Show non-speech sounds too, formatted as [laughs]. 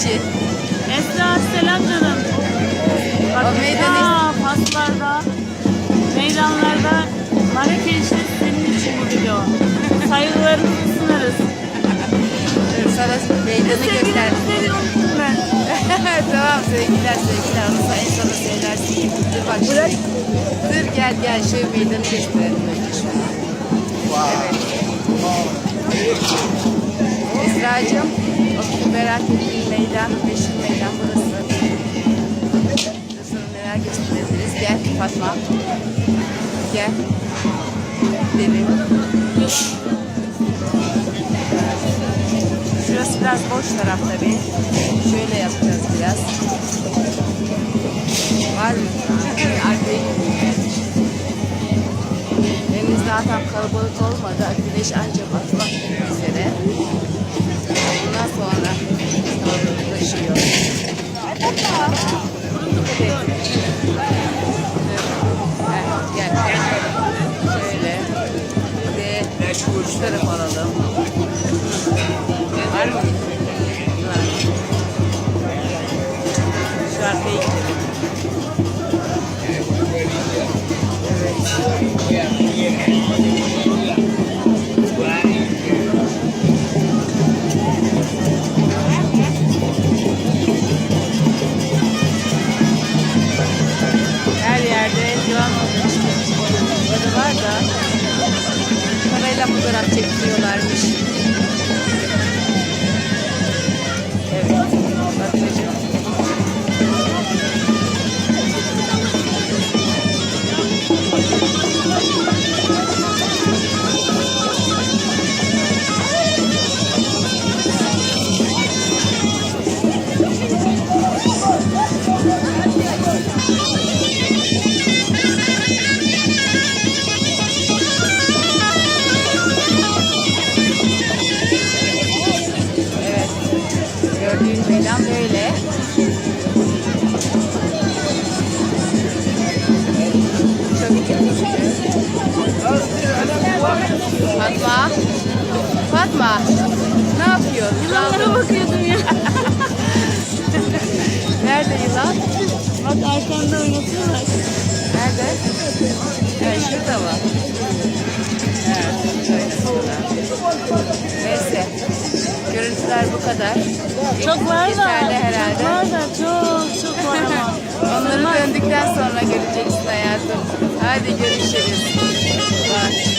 için. Esra selam canım. Bak O meydan paslarda, meydanlarda Marrakeş'te senin için bu video. Saygılarımızı sunarız. Sana meydanı göster. [laughs] Tamam sevgiler sevgiler. Onu sen en sona söylersin. Dur bak şimdi. Dur gel gel şu meydanı gösterelim önce şuna. Evet. Esra'cığım o merak ettiğin meydan, meşhur meydan burası. Burasını neler gösterebiliriz? Gel Fatma. Gel. Gidelim. Şurası biraz boş taraf tabii. Şöyle yapacağız biraz. Var mı? Arkaya. Henüz daha kalabalık olmadı. Güneş ancak batmak üzere. Bundan sonra kalabalıklaşıyor. Heh, Gel. Şöyle. Bir de şu taraf alalım. Var mı? Var. Şu arkaya gidelim. Her parayla fotoğraf çektiriyorlarmış. Gördüğün meydan böyle. Fatma. Fatma. Ne yapıyorsun? Yılanlara bakıyordum ya. [laughs] Nerede yılan? Bak arkanda oynatıyorlar. Nerede? Evet, şurada mı? Görüntüler bu kadar. Çok var da. Çok var da çok çok var ama. Onları döndükten sonra göreceksin hayatım. Hadi görüşürüz. Bye.